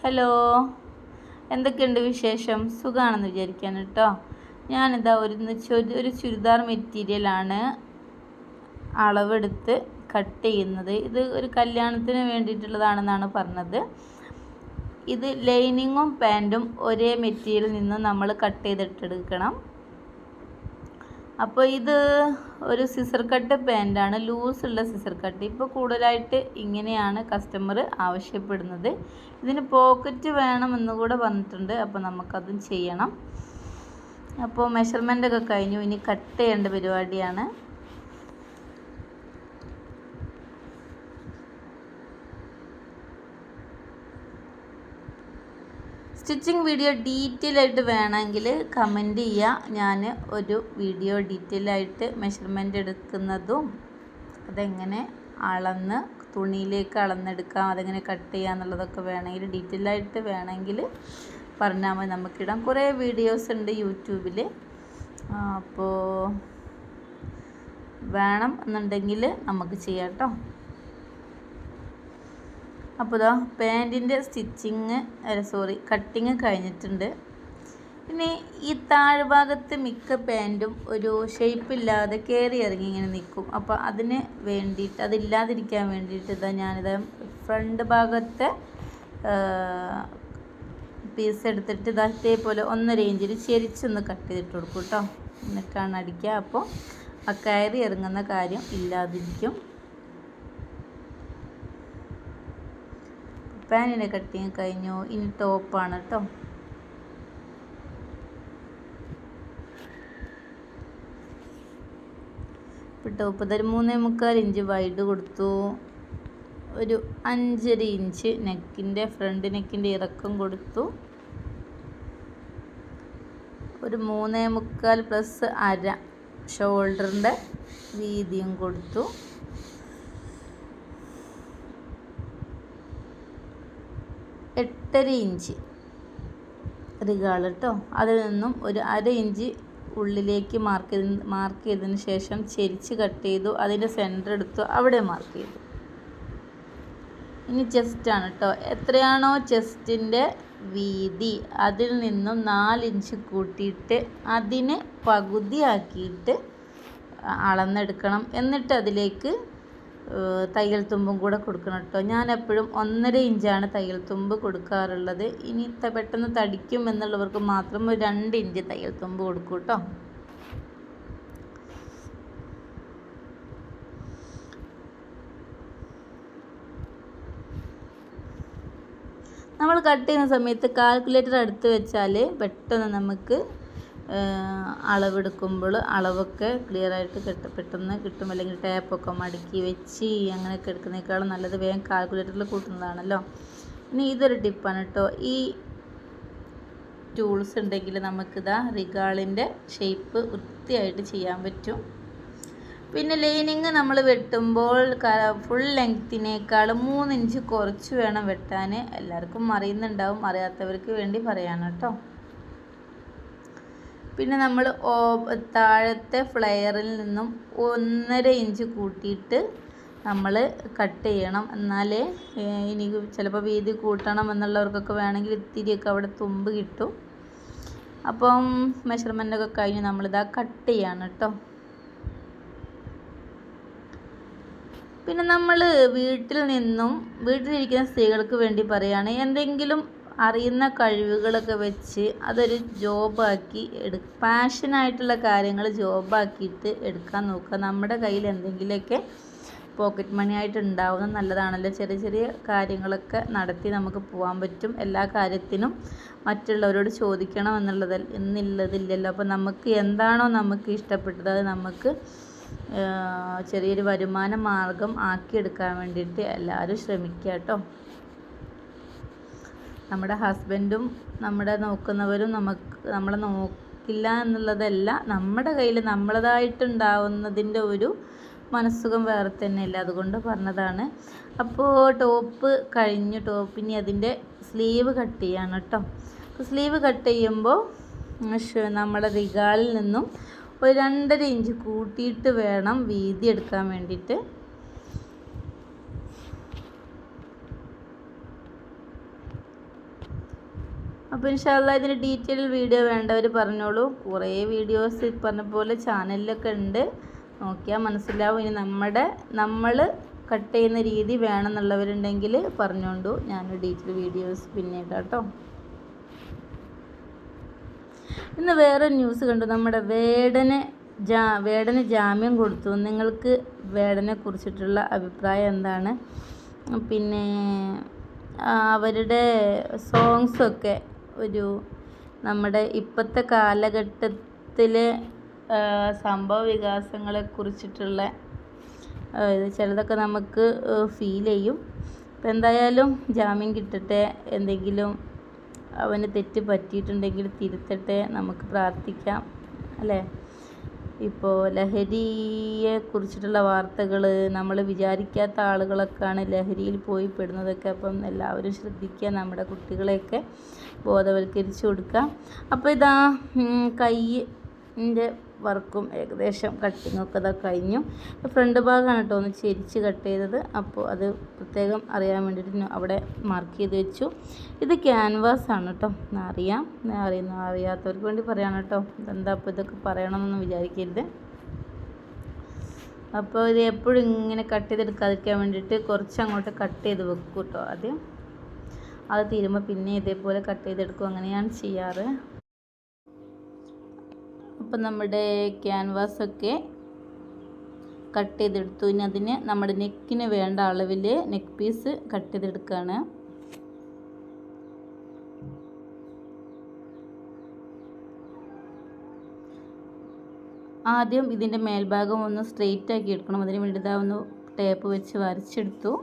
Hello. എന്തൊക്കെയുണ്ട് വിശേഷം? സുഖമാണെന്ന് വിചാരിക്കാൻ കേട്ടോ. ഞാനിതാ ഒരു ഒരു ചുരിദാർ മെറ്റീരിയലാണ് അളവെടുത്ത് കട്ട് ചെയ്യുന്നത്. ഇത് ഒരു കല്യാണത്തിന് വേണ്ടിയിട്ടുള്ളതാണെന്നാണ് പറഞ്ഞത്. ഇത് ലൈനിങ്ങും പാന്റും ഒരേ മെറ്റീരിയലിൽ നിന്ന് നമ്മൾ കട്ട് ചെയ്തിട്ടെടുക്കണം. അപ്പോൾ ഇത് ഒരു സിസർ കട്ട് പാന്റാണ് ലൂസുള്ള സിസർ കട്ട് ഇപ്പോൾ കൂടുതലായിട്ട് ഇങ്ങനെയാണ് കസ്റ്റമർ ആവശ്യപ്പെടുന്നത്. ഇതിന് പോക്കറ്റ് വേണമെന്ന് കൂടെ വന്നിട്ടുണ്ട്. അപ്പോൾ നമുക്കതും ചെയ്യണം. അപ്പോൾ മെഷർമെന്റ് ഒക്കെ കഴിഞ്ഞു. ഇനി കട്ട് ചെയ്യേണ്ട പരിപാടിയാണ്. സ്റ്റിച്ചിങ് വീഡിയോ ഡീറ്റെയിൽ ആയിട്ട് വേണമെങ്കിൽ കമന്റ് ചെയ്യുക ഞാൻ ഒരു വീഡിയോ ഡീറ്റെയിൽ ആയിട്ട് മെഷർമെന്റ് എടുക്കുന്നതും അതെങ്ങനെ അളന്ന് തുണിയിലേക്ക് അളന്നെടുക്കാം അതെങ്ങനെ കട്ട് ചെയ്യുക എന്നുള്ളതൊക്കെ വേണമെങ്കിൽ ഡീറ്റെയിൽ ആയിട്ട് വേണമെങ്കിൽ പറഞ്ഞാൽ മതി. നമുക്കിടാം. കുറേ വീഡിയോസ് ഉണ്ട് യൂട്യൂബിൽ. അപ്പോൾ വേണം എന്നുണ്ടെങ്കിൽ നമുക്ക് ചെയ്യാം കേട്ടോ അപ്പോൾ ഇതാ പാന്റിന്റെ സ്റ്റിച്ചിങ് സോറി കട്ടിങ് കഴിഞ്ഞിട്ടുണ്ട്. പിന്നെ ഈ താഴ്ഭാഗത്ത് മിക്ക പാന്റും ഒരു ഷേപ്പ് ഇല്ലാതെ കയറി ഇറങ്ങി ഇങ്ങനെ നിൽക്കും. അപ്പോൾ അതിന് വേണ്ടിയിട്ട് അതില്ലാതിരിക്കാൻ വേണ്ടിയിട്ട് ഇതാ ഞാനിത് ഫ്രണ്ട് ഭാഗത്തെ പീസ് എടുത്തിട്ട് ഇതാ ഇതേപോലെ ഒന്നര ഇഞ്ചിൽ ചെരിച്ചൊന്ന് കട്ട് ചെയ്തിട്ട് കൊടുക്കും കേട്ടോ എന്നിട്ടാണ് അടിക്കുക. അപ്പോൾ ആ കയറി ഇറങ്ങുന്ന കാര്യം ഇല്ലാതിരിക്കും. പാനിന്റെ കട്ടിങ് കഴിഞ്ഞു. ഇനി ടോപ്പാണ് കേട്ടോ ഇപ്പോൾ ടോപ്പ് ഇതൊരു മൂന്നേ മുക്കാൽ ഇഞ്ച് വൈഡ് കൊടുത്തു. ഒരു അഞ്ചര ഇഞ്ച് നെക്കിന്റെ ഫ്രണ്ട് നെക്കിന്റെ ഇറക്കം കൊടുത്തു. ഒരു മൂന്നേ മുക്കാൽ പ്ലസ് അര ഷോൾഡറിന്റെ വീതിയും കൊടുത്തു. എട്ടര ഇഞ്ച്. റിഗാൾ കേട്ടോ അതിൽ നിന്നും ഒരു അര ഇഞ്ച് ഉള്ളിലേക്ക് മാർക്ക് ചെയ്ത് മാർക്ക് ചെയ്തതിന് ശേഷം ചെരിച്ച് കട്ട് ചെയ്തു. അതിന്റെ സെന്റർ എടുത്തു. അവിടെ മാർക്ക് ചെയ്തു. ഇനി ചെസ്റ്റാണ് കേട്ടോ എത്രയാണോ ചെസ്റ്റിന്റെ വീതി അതിൽ നിന്നും നാലിഞ്ച് കൂട്ടിയിട്ട് അതിനെ പകുതിയാക്കിയിട്ട് അളന്നെടുക്കണം. എന്നിട്ട് അതിലേക്ക് തയ്യൽ തുമ്പും കൂടെ കൊടുക്കണം കേട്ടോ. ഞാൻ എപ്പോഴും ഒന്നര ഇഞ്ചാണ് തയ്യൽ തുമ്പ് കൊടുക്കാറുള്ളത്. ഇനി പെട്ടെന്ന് തടിക്കും എന്നുള്ളവർക്ക് മാത്രം ഒരു രണ്ട് ഇഞ്ച് തയ്യൽ തുമ്പ് കൊടുക്കും കേട്ടോ. നമ്മൾ കട്ട് ചെയ്യുന്ന സമയത്ത് കാൽക്കുലേറ്റർ അടുത്ത് വെച്ചാൽ പെട്ടെന്ന് നമുക്ക് അളവെടുക്കുമ്പോൾ അളവൊക്കെ ക്ലിയറായിട്ട് കിട്ട പെട്ടെന്ന് കിട്ടും. അല്ലെങ്കിൽ ടാപ്പൊക്കെ മടക്കി വെച്ച് അങ്ങനെയൊക്കെ എടുക്കുന്നതിനേക്കാളും നല്ലത് വേഗം കാൽക്കുലേറ്ററിൽ കൂട്ടുന്നതാണല്ലോ. ഇനി ഇതൊരു ടിപ്പാണ് കേട്ടോ ഈ ടൂൾസ് ഉണ്ടെങ്കിൽ നമുക്കിതാ റിഗാളിന്റെ ഷേപ്പ് വൃത്തിയായിട്ട് ചെയ്യാൻ പറ്റും. പിന്നെ ലൈനിങ് നമ്മൾ വെട്ടുമ്പോൾ ഫുൾ ലെങ്ത്തിനേക്കാൾ മൂന്ന് ഇഞ്ച് കുറച്ച് വേണം വെട്ടാൻ. എല്ലാവർക്കും അറിയുന്നുണ്ടാവും അറിയാത്തവർക്ക് വേണ്ടി പറയാണ് കേട്ടോ പിന്നെ നമ്മൾ താഴത്തെ ഫ്ലെയറിൽ നിന്നും ഒന്നര ഇഞ്ച് കൂട്ടിയിട്ട് നമ്മൾ കട്ട് ചെയ്യണം. എന്നാലേ ഇനി ചിലപ്പോൾ വീതി കൂട്ടണം എന്നുള്ളവർക്കൊക്കെ വേണമെങ്കിൽ ഇത്തിരിയൊക്കെ അവിടെ തുമ്പ് കിട്ടും. അപ്പം മെഷർമെന്റൊക്കെ കഴിഞ്ഞ് നമ്മളിതാ കട്ട് ചെയ്യാണ് കേട്ടോ. പിന്നെ നമ്മൾ വീട്ടിൽ നിന്നും വീട്ടിലിരിക്കുന്ന സ്ത്രീകൾക്ക് വേണ്ടി പറയുകയാണ് എന്തെങ്കിലും അറിയുന്ന കഴിവുകളൊക്കെ വെച്ച് അതൊരു ജോബാക്കി എടു പാഷനായിട്ടുള്ള കാര്യങ്ങൾ ജോബാക്കിയിട്ട് എടുക്കാൻ നോക്കുക. നമ്മുടെ കയ്യിൽ എന്തെങ്കിലുമൊക്കെ പോക്കറ്റ് മണി ആയിട്ട് ഉണ്ടാവുന്ന നല്ലതാണല്ലോ. ചെറിയ ചെറിയ കാര്യങ്ങളൊക്കെ നടത്തി നമുക്ക് പോകാൻ പറ്റും. എല്ലാ കാര്യത്തിനും മറ്റുള്ളവരോട് ചോദിക്കണം എന്നുള്ളത് എന്നുള്ളതില്ലല്ലോ അപ്പോൾ നമുക്ക് എന്താണോ നമുക്ക് ഇഷ്ടപ്പെട്ടത് അത് നമുക്ക് ചെറിയൊരു വരുമാന മാർഗം ആക്കിയെടുക്കാൻ വേണ്ടിയിട്ട് എല്ലാവരും ശ്രമിക്കുക കേട്ടോ. നമ്മുടെ ഹസ്ബൻഡും നമ്മുടെ നോക്കുന്നവരും നമുക്ക് നമ്മളെ നോക്കില്ല എന്നുള്ളതല്ല നമ്മുടെ കയ്യിൽ നമ്മളതായിട്ടുണ്ടാവുന്നതിന്റെ ഒരു മനസ്സുഖം വേറെ തന്നെയല്ല? അതുകൊണ്ട് പറഞ്ഞതാണ്. അപ്പോൾ ടോപ്പ് കഴിഞ്ഞു. ടോപ്പിനി അതിന്റെ സ്ലീവ് കട്ട് ചെയ്യാണ് കേട്ടോ. സ്ലീവ് കട്ട് ചെയ്യുമ്പോൾ നമ്മുടെ റിഗാളിൽ നിന്നും ഒരു രണ്ടര ഇഞ്ച് കൂട്ടിയിട്ട് വേണം വീതി എടുക്കാൻ വേണ്ടിയിട്ട്. അപ്പോൾ ഇൻഷാല്ല ഇതിന് ഡീറ്റെയിൽ വീഡിയോ വേണ്ടവർ പറഞ്ഞോളൂ. കുറേ വീഡിയോസ് പറഞ്ഞ പോലെ ചാനലിലൊക്കെ ഉണ്ട്. നോക്കിയാൽ മനസ്സിലാവും. ഇനി നമ്മുടെ നമ്മൾ കട്ട് ചെയ്യുന്ന രീതി വേണമെന്നുള്ളവരുണ്ടെങ്കിൽ പറഞ്ഞോണ്ടു. ഞാൻ ഡീറ്റെയിൽ വീഡിയോസ് പിന്നെ കേട്ടോ ഇന്ന് വേറെ ന്യൂസ് കണ്ടു. നമ്മുടെ വേടന് ജാ വേടന് ജാമ്യം കൊടുത്തു. നിങ്ങൾക്ക് വേടനെ കുറിച്ചിട്ടുള്ള അഭിപ്രായം എന്താണ്? പിന്നെ അവരുടെ സോങ്സൊക്കെ ഒരു നമ്മുടെ ഇപ്പോഴത്തെ കാലഘട്ടത്തിലെ സംഭവ വികാസങ്ങളെ കുറിച്ചിട്ടുള്ള ചിലതൊക്കെ നമുക്ക് ഫീൽ ചെയ്യും. ഇപ്പം എന്തായാലും ജാമ്യം കിട്ടട്ടെ എന്തെങ്കിലും അവന് തെറ്റ് പറ്റിയിട്ടുണ്ടെങ്കിൽ തിരുത്തട്ടെ നമുക്ക് പ്രാർത്ഥിക്കാം അല്ലേ? ഇപ്പോൾ ലഹരിയെ കുറിച്ചിട്ടുള്ള വാർത്തകൾ നമ്മൾ വിചാരിക്കാത്ത ആളുകളൊക്കെയാണ് ലഹരിയിൽ പോയി പെടുന്നതൊക്കെ. അപ്പം എല്ലാവരും ശ്രദ്ധിക്കുക നമ്മുടെ കുട്ടികളെയൊക്കെ ബോധവൽക്കരിച്ചു കൊടുക്കുക. അപ്പോൾ ഇതാ കൈ ന്റെ വർക്കും ഏകദേശം കട്ടിങ്ങൊക്കെ ഇതാ കഴിഞ്ഞു. ഫ്രണ്ട് ഭാഗമാണ് കേട്ടോ ഒന്ന് ചെരിച്ച് കട്ട് ചെയ്തത്. അപ്പോൾ അത് പ്രത്യേകം അറിയാൻ വേണ്ടിയിട്ട് അവിടെ മാർക്ക് ചെയ്ത് വെച്ചു. ഇത് ക്യാൻവാസ് ആണ് കേട്ടോ അറിയാം. അറിയുന്ന അറിയാത്തവർക്ക് വേണ്ടി പറയാണ് കേട്ടോ എന്താ അപ്പോൾ ഇതൊക്കെ പറയണമെന്നൊന്നും വിചാരിക്കരുത്. അപ്പോൾ ഇത് എപ്പോഴും ഇങ്ങനെ കട്ട് ചെയ്തെടുക്കാതിരിക്കാൻ വേണ്ടിയിട്ട് കുറച്ച് അങ്ങോട്ട് കട്ട് ചെയ്ത് വെക്കും കേട്ടോ ആദ്യം. അത് തീരുമ്പോൾ പിന്നെ ഇതേപോലെ കട്ട് ചെയ്തെടുക്കും. അങ്ങനെയാണ് ചെയ്യാറ്. അപ്പം നമ്മുടെ ക്യാൻവാസൊക്കെ കട്ട് ചെയ്തെടുത്തു. ഇനി അതിന് നമ്മുടെ നെക്കിന് വേണ്ട അളവിൽ നെക്ക് പീസ് കട്ട് ചെയ്തെടുക്കുകയാണ് ആദ്യം ഇതിന്റെ മേൽഭാഗം ഒന്ന് സ്ട്രെയിറ്റ് ആക്കി എടുക്കണം. അതിന് വേണ്ടി ഇതാ ഒന്ന് ടേപ്പ് വെച്ച് വരച്ചെടുത്തു.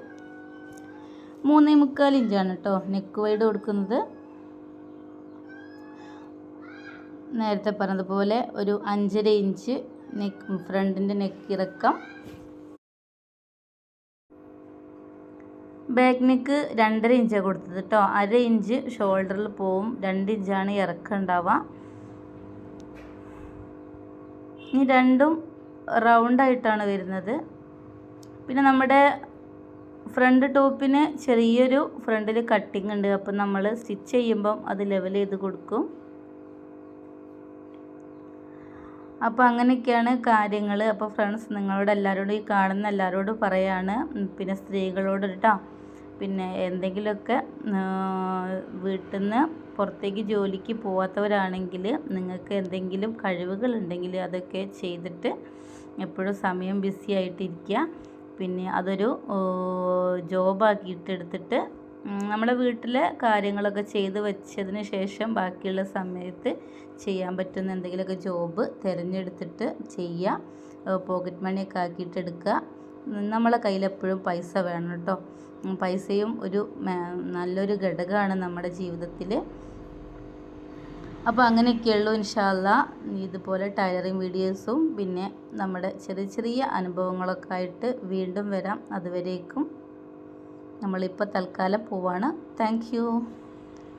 മൂന്നേ മുക്കാൽ ഇഞ്ചാണ് കേട്ടോ നെക്ക് വൈഡ് കൊടുക്കുന്നത്. നേരത്തെ പറഞ്ഞതുപോലെ ഒരു അഞ്ചര ഇഞ്ച് നെക്ക് ഫ്രണ്ടിന്റെ നെക്ക് ഇറക്കം. ബാക്ക് നെക്ക് രണ്ടര ഇഞ്ചാണ് കൊടുത്തത് കേട്ടോ അര ഇഞ്ച് ഷോൾഡറിൽ പോവും. രണ്ട് ഇഞ്ചാണ് ഇറക്കം ഉണ്ടാവുക. ഇനി രണ്ടും റൗണ്ടായിട്ടാണ് വരുന്നത്. പിന്നെ നമ്മുടെ ഫ്രണ്ട് ടോപ്പിന് ചെറിയൊരു ഫ്രണ്ടിൽ കട്ടിങ് ഉണ്ട്. അപ്പം നമ്മൾ സ്റ്റിച്ച് ചെയ്യുമ്പം അത് ലെവൽ ചെയ്ത് കൊടുക്കും. അപ്പോൾ അങ്ങനെയൊക്കെയാണ് കാര്യങ്ങൾ അപ്പോൾ ഫ്രണ്ട്സ് നിങ്ങളോട് എല്ലാവരോടും ഈ കാണുന്ന എല്ലാവരോടും പറയാണ്. പിന്നെ സ്ത്രീകളോട് കേട്ടോ പിന്നെ എന്തെങ്കിലുമൊക്കെ വീട്ടിൽ നിന്ന് പുറത്തേക്ക് ജോലിക്ക് പോവാത്തവരാണെങ്കിൽ നിങ്ങൾക്ക് എന്തെങ്കിലും കഴിവുകളുണ്ടെങ്കിൽ അതൊക്കെ ചെയ്തിട്ട് എപ്പോഴും സമയം ബിസി ആയിട്ടിരിക്കുക. പിന്നെ അതൊരു ജോബാക്കിയിട്ട് എടുത്തിട്ട് നമ്മുടെ വീട്ടിലെ കാര്യങ്ങളൊക്കെ ചെയ്ത് വെച്ചതിന് ശേഷം ബാക്കിയുള്ള സമയത്ത് ചെയ്യാൻ പറ്റുന്ന എന്തെങ്കിലുമൊക്കെ ജോബ് തിരഞ്ഞെടുത്തിട്ട് ചെയ്യുക പോക്കറ്റ് മണിയൊക്കെ ആക്കിയിട്ട് എടുക്കുക. നമ്മളെ കയ്യിൽ എപ്പോഴും പൈസ വേണം കേട്ടോ. പൈസയും ഒരു നല്ലൊരു ഘടകമാണ് നമ്മുടെ ജീവിതത്തിൽ. അപ്പോൾ അങ്ങനെയൊക്കെയുള്ളൂ ഇൻഷാല്ല ഇതുപോലെ ടൈലറിങ് വീഡിയോസും പിന്നെ നമ്മുടെ ചെറിയ ചെറിയ അനുഭവങ്ങളൊക്കെ ആയിട്ട് വീണ്ടും വരാം. അതുവരേക്കും നമ്മളിപ്പോൾ തൽക്കാലം പോവാണ്. താങ്ക്